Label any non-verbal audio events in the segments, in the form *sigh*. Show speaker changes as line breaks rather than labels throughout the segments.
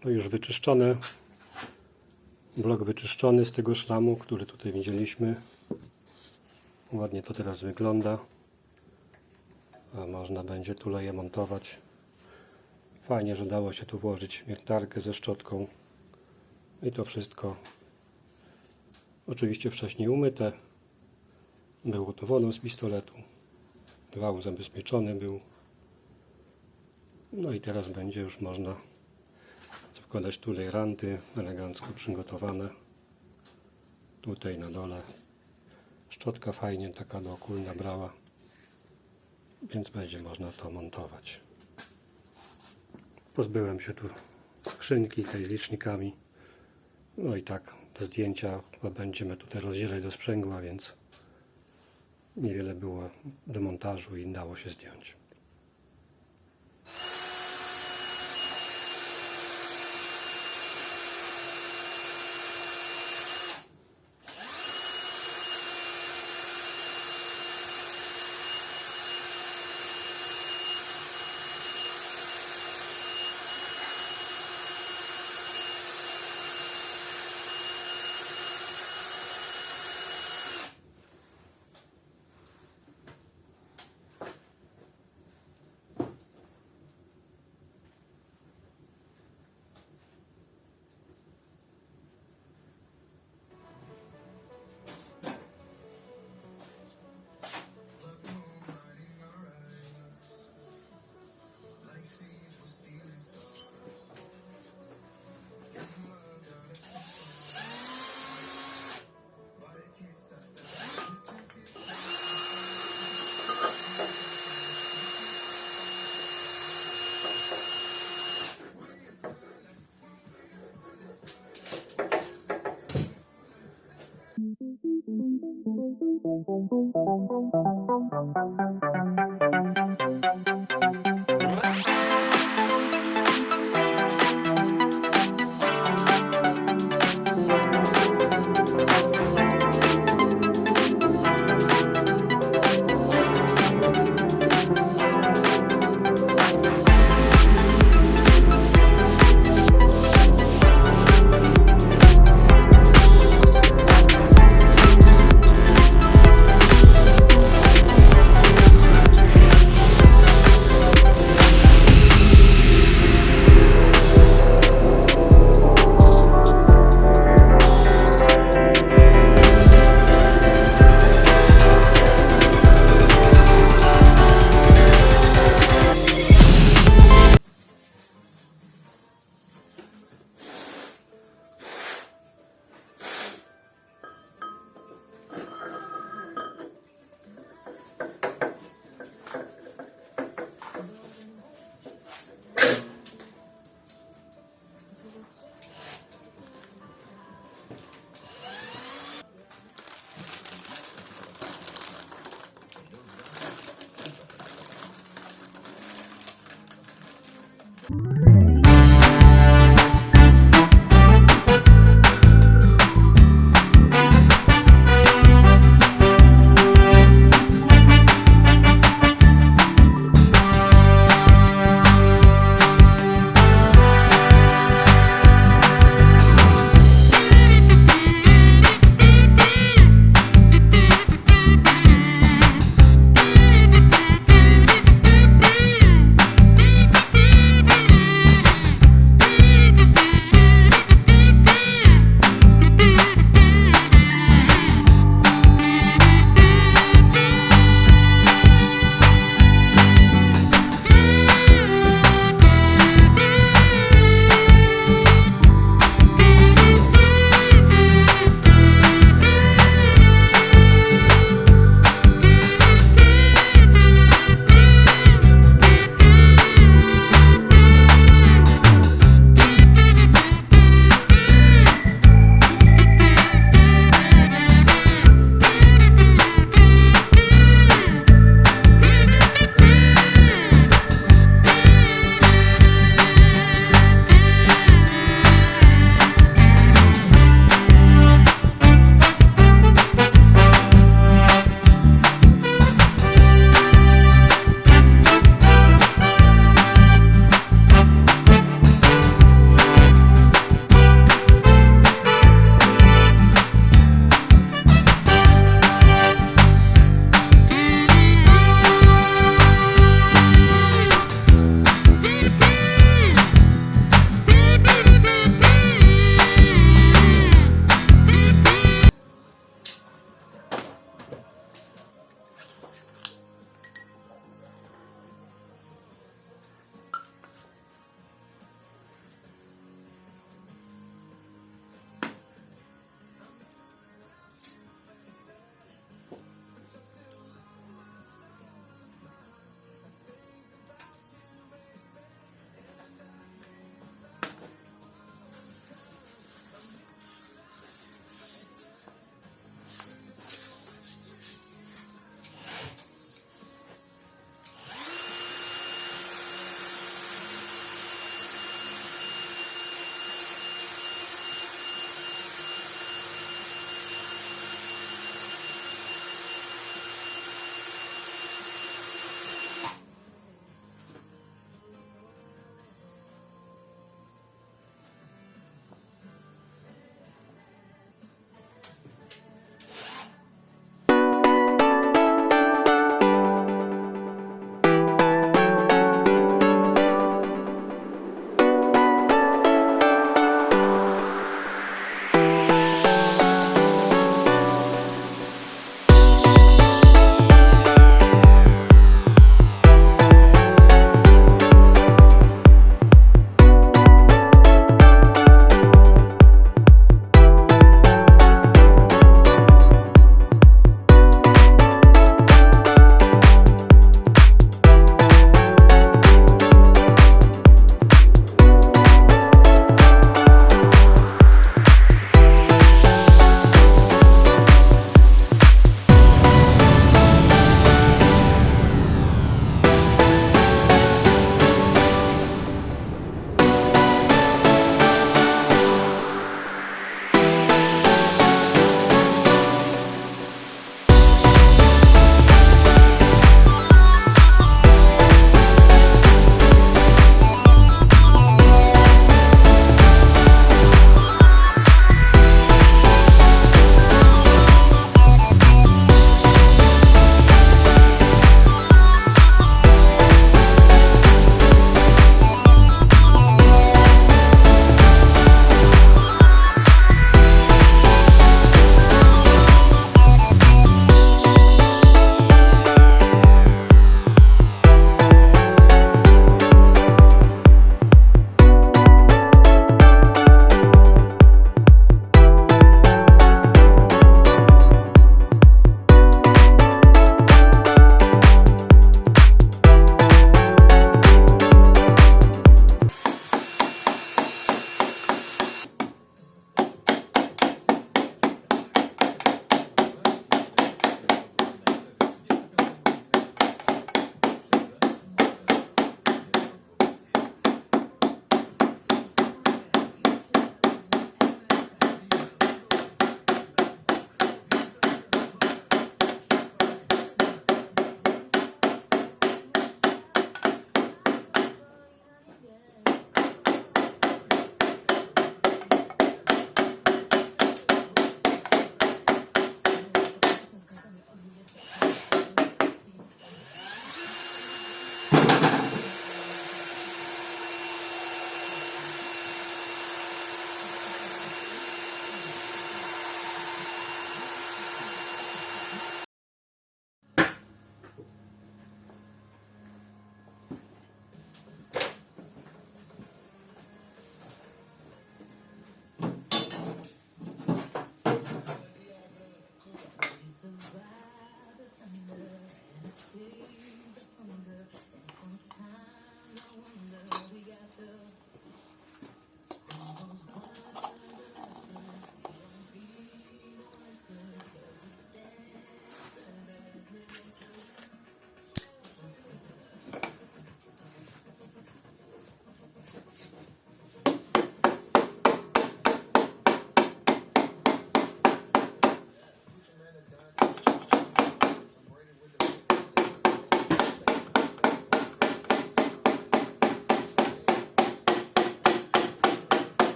To już wyczyszczone. Blok wyczyszczony z tego szlamu, który tutaj widzieliśmy. Ładnie to teraz wygląda. A można będzie tuleje montować. Fajnie, że dało się tu włożyć wiertarkę ze szczotką. I to wszystko oczywiście wcześniej umyte. Było to wodą z pistoletu. Wał zabezpieczony był. No i teraz będzie już można wkładać tulej ranty elegancko przygotowane. Tutaj na dole szczotka fajnie taka dookólna brała. Więc będzie można to montować. Pozbyłem się tu skrzynki tej z licznikami. No i tak te zdjęcia chyba będziemy tutaj rozdzielać do sprzęgła, więc niewiele było do montażu i dało się zdjąć.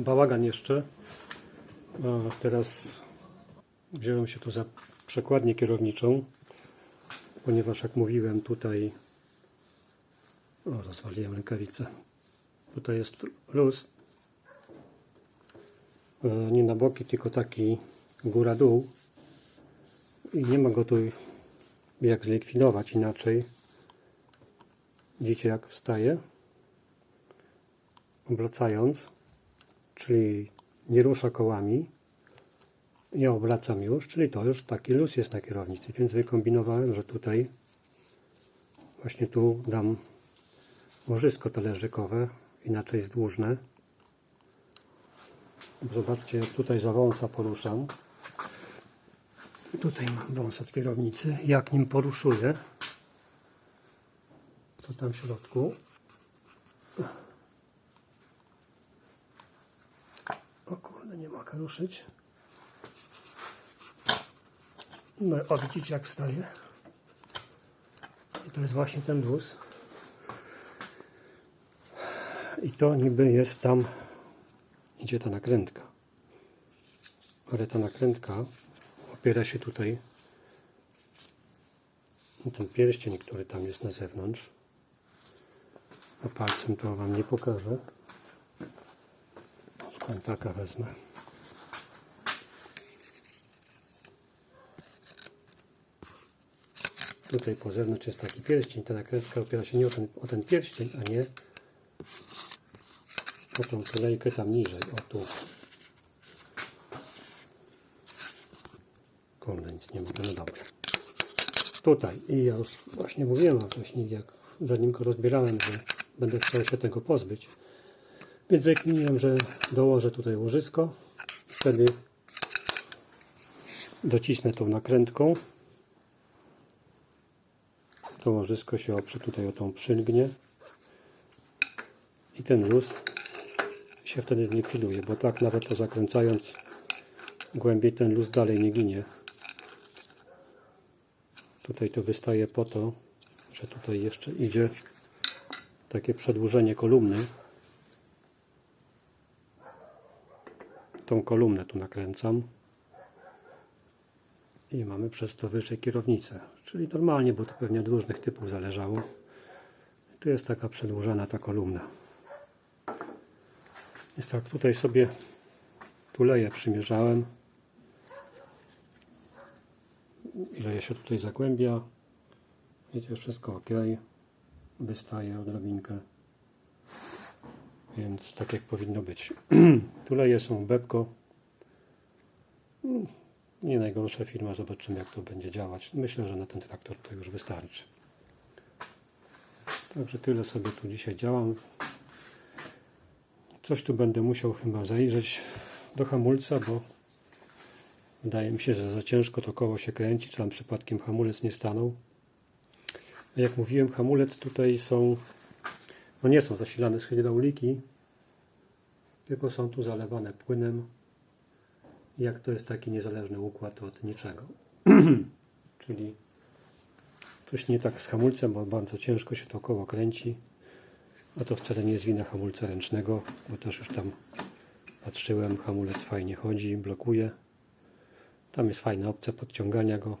Bałagan jeszcze. A teraz wziąłem się tu za przekładnię kierowniczą, ponieważ jak mówiłem tutaj o, rozwaliłem rękawicę. Tutaj jest luz. E, Nie na boki, tylko taki góra-dół. I nie ma go tu jak zlikwidować inaczej. Widzicie jak wstaje? Obracając, czyli nie rusza kołami. Ja obracam już, czyli to już taki luz jest na kierownicy, więc wykombinowałem, że tutaj właśnie tu dam łożysko talerzykowe, inaczej jest dłużne. Zobaczcie, jak tutaj za wąsa poruszam. Tutaj mam wąs od kierownicy. Jak nim poruszuję, to tam w środku. O ruszyć. No o, widzicie jak wstaje. I to jest właśnie ten luz. I to niby jest tam, idzie ta nakrętka. Ale ta nakrętka opiera się tutaj na ten pierścień, który tam jest na zewnątrz. A palcem to Wam nie pokażę. Z kątaka wezmę. Tutaj po zewnątrz jest taki pierścień. Ta nakrętka opiera się nie o ten, o ten pierścień, a nie o tą kolejkę tam niżej. O tu. Kurde, nic nie mogę, no dobra. Tutaj. I ja już właśnie mówiłem wcześniej, jak zanim go rozbierałem, że będę chciał się tego pozbyć. Więc wykminiłem, że dołożę tutaj łożysko. Wtedy docisnę tą nakrętką. To łożysko się oprze tutaj o tą przylgnię. I ten luz się wtedy nie filuje, bo tak nawet to zakręcając głębiej ten luz dalej nie ginie. Tutaj to wystaje po to, że tutaj jeszcze idzie takie przedłużenie kolumny. Tą kolumnę tu nakręcam i mamy przez to wyżej kierownicę. Czyli normalnie, bo to pewnie od różnych typów zależało. Tu jest taka przedłużana ta kolumna. Jest tak, tutaj sobie tuleję przymierzałem. Ile się tutaj zagłębia. Wiecie, wszystko ok. Wystaje odrobinkę. Więc tak jak powinno być. *clears throat* Tuleje są Bebko. Nie najgorsza firma. Zobaczymy jak to będzie działać. Myślę, że na ten traktor to już wystarczy. Także tyle sobie tu dzisiaj działam. Coś tu będę musiał chyba zajrzeć do hamulca, bo wydaje mi się, że za ciężko to koło się kręci, czy tam przypadkiem hamulec nie stanął. Jak mówiłem, hamulec tutaj są, no nie są zasilane z hydrauliki, tylko są tu zalewane płynem. Jak to jest taki niezależny układ od niczego. *clears throat* Czyli coś nie tak z hamulcem, bo bardzo ciężko się to koło kręci. A to wcale nie jest wina hamulca ręcznego, bo też już tam patrzyłem, hamulec fajnie chodzi, blokuje. Tam jest fajna opcja podciągania go.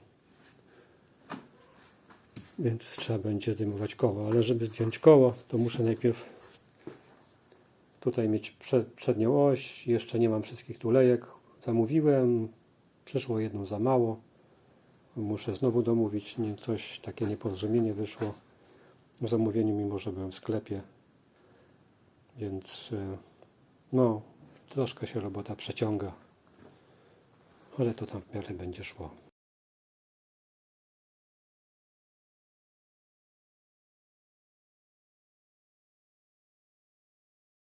Więc trzeba będzie zdejmować koło, ale żeby zdjąć koło, to muszę najpierw tutaj mieć przed, przednią oś. Jeszcze nie mam wszystkich tulejek. Zamówiłem, przyszło jedną za mało. Muszę znowu domówić, nie, coś takie nieporozumienie wyszło w zamówieniu, mimo że byłem w sklepie. Więc e, no, troszkę się robota przeciąga, ale to tam w miarę będzie szło.